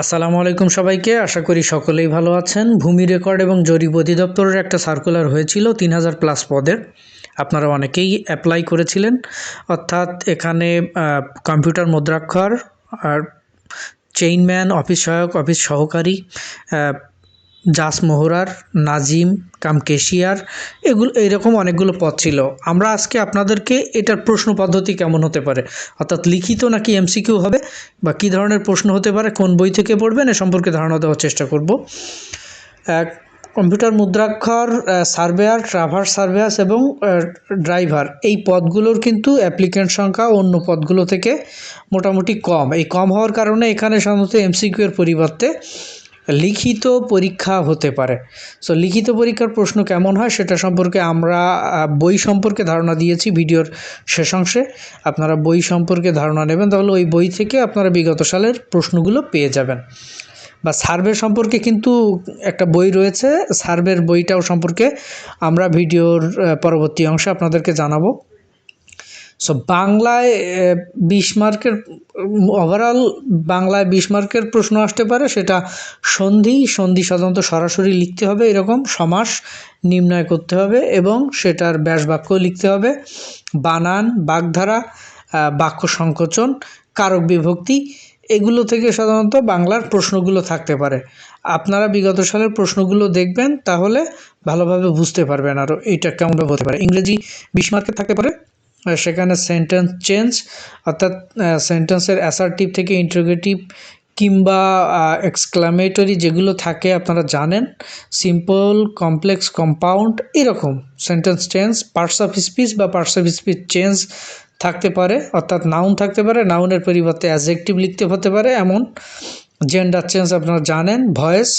আসসালামু আলাইকুম সবাইকে। আশা করি সকলেই ভালো আছেন। ভূমি রেকর্ড এবং জরিপ অধিদপ্তরের একটা সার্কুলার হয়েছিল তিন হাজার প্লাস পদের। আপনারা অনেকেই অ্যাপ্লাই করেছিলেন। অর্থাৎ এখানে কম্পিউটার মুদ্রাক্ষর আর চেইনম্যান অফিস সহায়ক অফিস সহকারী জাস মোহরার, নাজিম, কামকেশিয়ার, এগুলো, এইরকম অনেকগুলো পদ ছিল। আমরা আজকে আপনাদেরকে এটার প্রশ্ন পদ্ধতি কেমন হতে পারে? অর্থাৎ লিখিত নাকি এমসিকিউ হবে? বা কী ধরনের প্রশ্ন হতে পারে? কোন বই থেকে পড়বেন? এ সম্পর্কে ধারণা দেওয়ার চেষ্টা করব। কম্পিউটার মুদ্রাক্ষর সার্ভেয়ার, ট্রাভার্স সার্ভেয়ার্স এবং ড্রাইভার। এই পদগুলোর কিন্তু অ্যাপ্লিকেন্ট সংখ্যা অন্য পদগুলো থেকে মোটামুটি কম। এই কম হওয়ার কারণে এখানে সাধারণত এমসিকিউ এর পরিবর্তে লিখিত পরীক্ষা হতে পারে। সো লিখিত পরীক্ষার প্রশ্ন কেমন হয় সেটা সম্পর্কে আমরা বই সম্পর্কে ধারণা দিয়েছি ভিডিওর শেষ অংশে আপনারা বই সম্পর্কে ধারণা নেবেন, তাহলে ওই বই থেকে আপনারা বিগত সালের প্রশ্নগুলো পেয়ে যাবেন। বা সার্ভে সম্পর্কে কিন্তু একটা বই রয়েছে, সার্ভের বইটাও সম্পর্কে আমরা ভিডিওর পরবর্তী অংশে আপনাদেরকে জানাব। সো বাংলায় বিশ মার্কের ওভারঅল বাংলায় বিশ মার্কের প্রশ্ন আসতে পারে, সেটা সন্ধি সন্ধি সাধারণত সরাসরি লিখতে হবে, এরকম সমাস নির্ণয় করতে হবে এবং সেটার ব্যাস বাক্য লিখতে হবে। বানান, বাগধারা বাক্য সংকোচন, কারক বিভক্তি, এগুলো থেকে সাধারণত বাংলার প্রশ্নগুলো থাকতে পারে। আপনারা বিগত সালের প্রশ্নগুলো দেখবেন, তাহলে ভালোভাবে বুঝতে পারবেন আরও এইটা কেমনভাবে হতে পারে। ইংরেজি বিশ মার্কের থাকতে পারে। সেখানে সেন্টেন্স চেঞ্জ অর্থাৎ সেন্টেন্সের অ্যাসার্টিভ থেকে ইন্টারোগেটিভ কিংবা এক্সক্লামেটরি যেগুলো থাকে আপনারা জানেন সিম্পল কমপ্লেক্স কম্পাউন্ড এরকম sentence change parts of speech বা পার্টস অফ স্পিচ চেঞ্জ থাকতে পারে, অর্থাৎ নাউন থাকতে পারে নাউনের পরিবর্তে অ্যাজেক্টিভ লিখতে হতে পারে, এমন জেন্ডার চেঞ্জ আপনারা জানেন ভয়েস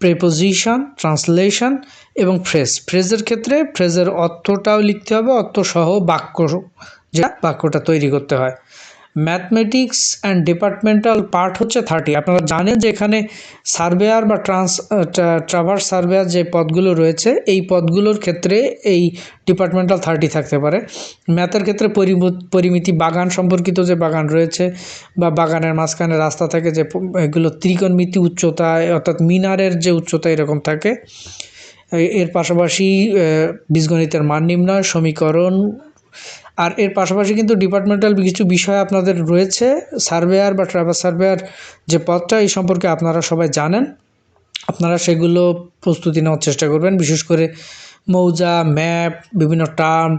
প্রেপোজিশন ট্রান্সলেশন এবং ফ্রেজ ফ্রেজের ক্ষেত্রে ফ্রেজের অর্থটাও লিখতে হবে, অর্থসহ বাক্য যা বাক্যটা তৈরি করতে হয়। ম্যাথমেটিক্স অ্যান্ড ডিপার্টমেন্টাল পার্ট হচ্ছে থার্টি আপনারা জানেন যে এখানে সার্ভেয়ার বা ট্রান্স ট্রাভার্স সার্ভেয়ার যে পদগুলো রয়েছে, এই পদগুলোর ক্ষেত্রে এই ডিপার্টমেন্টাল থার্টি থাকতে পারে। ম্যাথের ক্ষেত্রে পরিম- পরিমিতি বাগান সম্পর্কিত যে বাগান রয়েছে বা বাগানের মাঝখানে রাস্তা থাকে যে এগুলো ত্রিকোণমিতি উচ্চতায় অর্থাৎ মিনারের যে উচ্চতা এরকম থাকে। এর পাশাপাশি বীজগণিতের মান নির্ণয়, সমীকরণ আর এর পাশাপাশি কিন্তু ডিপার্টমেন্টাল কিছু বিষয় আপনাদের রয়েছে সার্ভেয়ার বা ট্রাভেল সার্ভেয়ার যে পথটা এই সম্পর্কে আপনারা সবাই জানেন। আপনারা সেগুলো প্রস্তুতি নেওয়ার চেষ্টা করবেন। বিশেষ করে মৌজা, ম্যাপ, বিভিন্ন টার্ম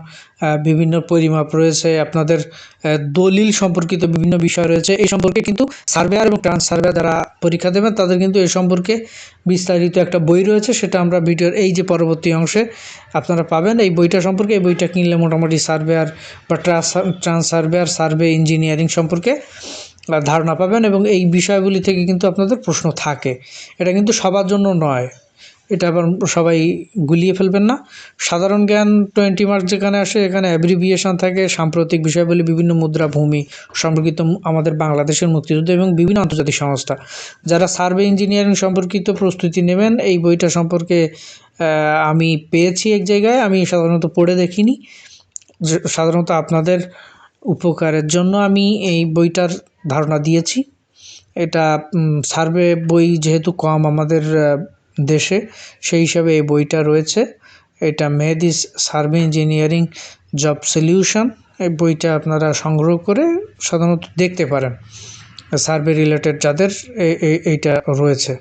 বিভিন্ন পরিমাপ রয়েছে। আপনাদের দলিল সম্পর্কিত বিভিন্ন বিষয় রয়েছে। এই সম্পর্কে কিন্তু সার্ভেয়ার এবং ট্রান্স সার্ভেয়ার যারা পরীক্ষা দেবেন, তাদের কিন্তু এই সম্পর্কে বিস্তারিত একটা বই রয়েছে। সেটা আমরা ভিডিওর এই যে পরবর্তী অংশে আপনারা পাবেন। এই বইটা সম্পর্কে, এই বইটা কিনলে মোটামুটি সার্ভেয়ার বা trans trans surveyor, survey engineering সম্পর্কে ধারণা পাবেন এবং এই বিষয়গুলি থেকে কিন্তু আপনাদের প্রশ্ন থাকে। এটা কিন্তু সবার জন্য নয়। এটা আবার সবাই গুলিয়ে ফেলবেন না। সাধারণ জ্ঞান টোয়েন্টি মার্ক যেখানে আসে, এখানে অ্যাব্রিভিয়েশন থাকে, সাম্প্রতিক বিষয়গুলি, বিভিন্ন মুদ্রা, ভূমি, সম্পর্কিত আমাদের বাংলাদেশের মুক্তিযুদ্ধ এবং বিভিন্ন আন্তর্জাতিক সংস্থা। যারা সার্ভে ইঞ্জিনিয়ারিং সম্পর্কিত প্রস্তুতি নেবেন, এই বইটা সম্পর্কে আমি পেয়েছি এক জায়গায়, আমি সাধারণত পড়ে দেখিনি। সাধারণত আপনাদের উপকারের জন্য আমি এই বইটার ধারণা দিয়েছি। এটা সার্ভে বই যেহেতু কম, আমাদের দেশে। সেই হিসাবে এই বইটা রয়েছে। এটা Mehedi's survey engineering job solution. এই বইটা আপনারা সংগ্রহ করে সাধারণত দেখতে পারেন। সার্ভে রিলেটেড যাদের এইটা রয়েছে।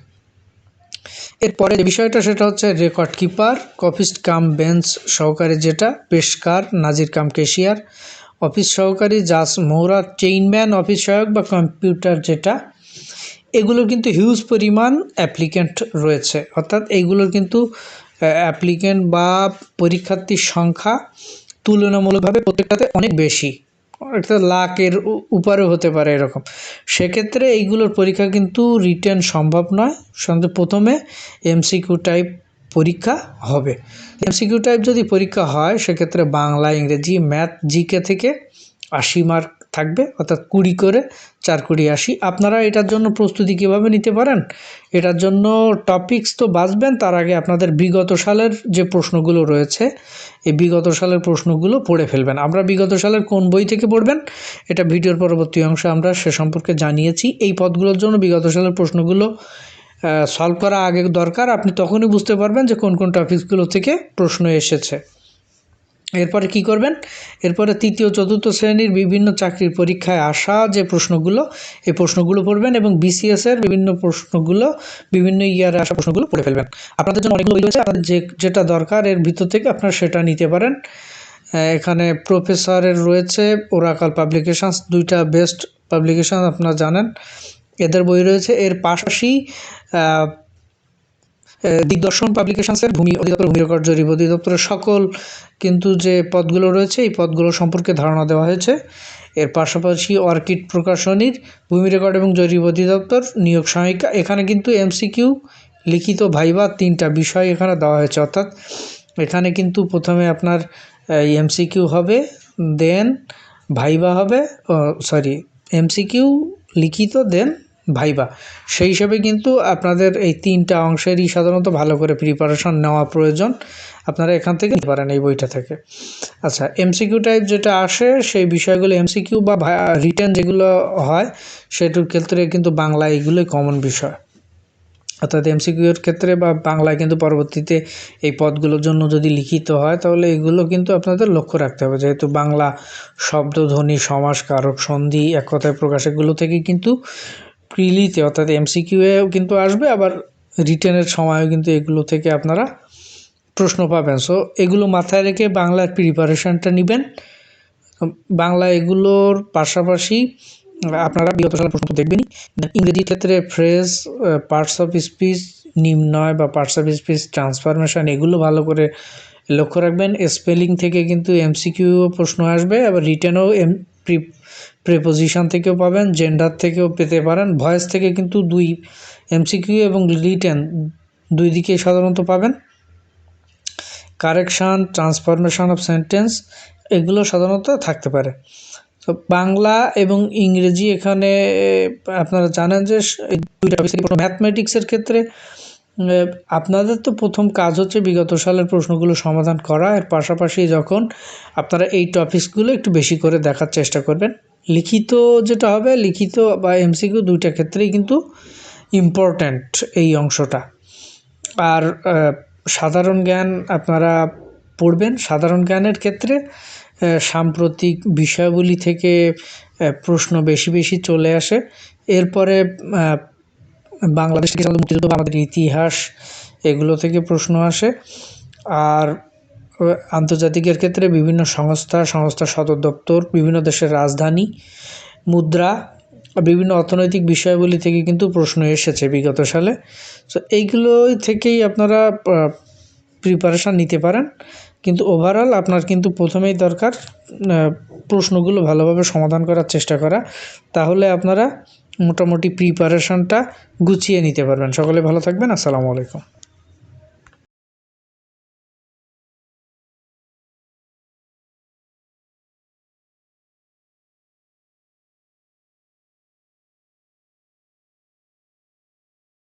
এরপরে যে বিষয়টা, সেটা হচ্ছে record keeper copyist cum bench সহকারী যেটা, পেশকার, নাজির কাম কেশিয়ার অফিস সহকারী জাস মৌরা, চেইনম্যান, অফিস সহায়ক বা কম্পিউটার যেটা এগুলোর কিন্তু হিউজ পরিমাণ অ্যাপ্লিক্যান্ট রয়েছে। অর্থাৎ এইগুলোর কিন্তু অ্যাপ্লিক্যান্ট বা পরীক্ষার্থীর সংখ্যা তুলনামূলকভাবে প্রত্যেকটাতে অনেক বেশি। অর্থাৎ লাখের উ- উপরেও হতে পারে এরকম। সেক্ষেত্রে এইগুলোর পরীক্ষা কিন্তু রিটেন সম্ভব নয়। সাধারণত প্রথমে এমসিকিউ টাইপ পরীক্ষা হবে। এমসিকিউ টাইপ যদি পরীক্ষা হয়, সেক্ষেত্রে বাংলা, ইংরেজি ম্যাথ জিকে থেকে আশি মার্ক থাকবে, অর্থাৎ কুড়ি করে চার কুড়ি আশি। আপনারা এটার জন্য প্রস্তুতি কীভাবে নিতে পারেন? এটার জন্য টপিকস তো বাঁচবেন, তার আগে আপনাদের বিগত সালের যে প্রশ্নগুলো রয়েছে, এই বিগত সালের প্রশ্নগুলো পড়ে ফেলবেন। আমরা বিগত সালের কোন বই থেকে পড়বেন? এটা ভিডিওর পরবর্তী অংশে, আমরা সে সম্পর্কে জানিয়েছি। এই পদগুলোর জন্য বিগত সালের প্রশ্নগুলো সলভ করা আগে দরকার। আপনি তখনই বুঝতে পারবেন যে কোন কোন টপিকসগুলো থেকে প্রশ্ন এসেছে। এরপরে কি করবেন? এরপরে তৃতীয়, চতুর্থ শ্রেণির বিভিন্ন চাকরির পরীক্ষায় আসা যে প্রশ্নগুলো, এই প্রশ্নগুলো পড়বেন এবং বিসিএস এর বিভিন্ন প্রশ্নগুলো, বিভিন্ন ইয়ারে আসা প্রশ্নগুলো পড়ে ফেলবেন। আপনাদের জন্য অনেকগুলো বই রয়েছে, আপনাদের যে যেটা দরকার এর ভিতর থেকে আপনারা সেটা নিতে পারেন। এখানে প্রফেসরের রয়েছে ওরাকাল পাবলিকেশনস দুইটা বেস্ট পাবলিকেশন আপনারা জানেন। এদের বই রয়েছে। এর পাশাপাশি দিগদর্শন পাবলিকেশনসের ভূমি অধিদপ্তর, ভূমি রেকর্ড জরিপ অধিদপ্তরের সকল কিন্তু যে পদগুলো রয়েছে, এই পদগুলো সম্পর্কে ধারণা দেওয়া হয়েছে। এর পাশাপাশি অর্কিড প্রকাশনীর ভূমি রেকর্ড এবং জরিপ অধিদপ্তর নিয়োগ সহায়িকা এখানে কিন্তু এমসিকিউ লিখিত ভাইবা তিনটা বিষয় এখানে দেওয়া হয়েছে। অর্থাৎ এখানে কিন্তু প্রথমে আপনার এমসিকিউ হবে, দেন ভাইবা হবে সরি এমসিকিউ লিখিত, দেন ভাইবা। সেই হিসাবে কিন্তু আপনাদের এই তিনটা অংশেরই সাধারণত ভালো করে প্রিপারেশন নেওয়া প্রয়োজন। আপনারা এখান থেকে নিতে পারেন এই বইটা থেকে। আচ্ছা এমসিকিউ টাইপ যেটা আসে, সেই বিষয়গুলো এমসিকিউ বা রিটার্ন যেগুলো হয়, সেটার ক্ষেত্রে কিন্তু বাংলা এগুলোই কমন বিষয়। অর্থাৎ এমসিকিউর ক্ষেত্রে বা বাংলায় কিন্তু পরবর্তীতে এই পদগুলোর জন্য যদি লিখিত হয়, তাহলে এগুলো কিন্তু আপনাদের লক্ষ্য রাখতে হবে। যেহেতু বাংলা শব্দ, ধ্বনি, সমাস, কারক, সন্ধি, এক কথায় প্রকাশ, এগুলো থেকে কিন্তু প্রিলিতে অর্থাৎ এমসিকিউয়েও কিন্তু আসবে, আবার রিটেনের সময়ও কিন্তু এগুলো থেকে আপনারা প্রশ্ন পাবেন। সো এগুলো মাথায় রেখে বাংলার প্রিপারেশনটা নেবেন। বাংলা এগুলোর পাশাপাশি, আপনারা বিগত সালের প্রশ্ন দেখবেনই ইংরেজির ক্ষেত্রে ফ্রেজ পার্টস অফ স্পিচ নিম্নয় বা পার্টস অফ স্পিচ ট্রান্সফরমেশন এগুলো ভালো করে লক্ষ্য রাখবেন। স্পেলিং থেকে কিন্তু এমসিকিউ প্রশ্ন আসবে, আবার রিটেনও এম প্রিপোজিশন থেকেও পাবেন জেন্ডার থেকেও পেতে পারেন ভয়েস থেকে কিন্তু দুই এমসিকিউ এবং রিটেন দুই দিকে সাধারণত পাবেন। কারেকশান ট্রান্সফরমেশন অফ সেন্টেন্স এগুলো সাধারণত থাকতে পারে। তো বাংলা এবং ইংরেজি এখানে, আপনারা জানেন যে দুইটা ম্যাথমেটিক্সের ক্ষেত্রে আপনাদের তো প্রথম কাজ হচ্ছে বিগত সালের প্রশ্নগুলো সমাধান করা। এর পাশাপাশি যখন আপনারা এই টপিকসগুলো একটু বেশি করে দেখার চেষ্টা করবেন, লিখিত যেটা হবে, লিখিত বা এমসিকিউ দুইটা ক্ষেত্রেই কিন্তু ইম্পর্ট্যান্ট এই অংশটা। আর সাধারণ জ্ঞান আপনারা পড়বেন। সাধারণ জ্ঞানের ক্ষেত্রে সাম্প্রতিক বিষয়গুলি থেকে প্রশ্ন বেশি বেশি চলে আসে। এরপরে বাংলাদেশ থেকে সাধারণত মুক্তিযুদ্ধ বা আমাদের ইতিহাস, এগুলো থেকে প্রশ্ন আসে। আর আন্তর্জাতিকের ক্ষেত্রে বিভিন্ন সংস্থা সংস্থার সদর দপ্তর, বিভিন্ন দেশের রাজধানী, মুদ্রা, বিভিন্ন অর্থনৈতিক বিষয়গুলি থেকে কিন্তু প্রশ্ন এসেছে বিগত সালে। তো এইগুলো থেকেই আপনারা প্রিপারেশান নিতে পারেন। কিন্তু ওভারঅল আপনার কিন্তু প্রথমেই দরকার প্রশ্নগুলো ভালোভাবে সমাধান করার চেষ্টা করা। তাহলে আপনারা মোটামুটি প্রিপারেশনটা গুছিয়ে নিতে পারবেন। সকলে ভালো থাকবেন আসসালামু আলাইকুম।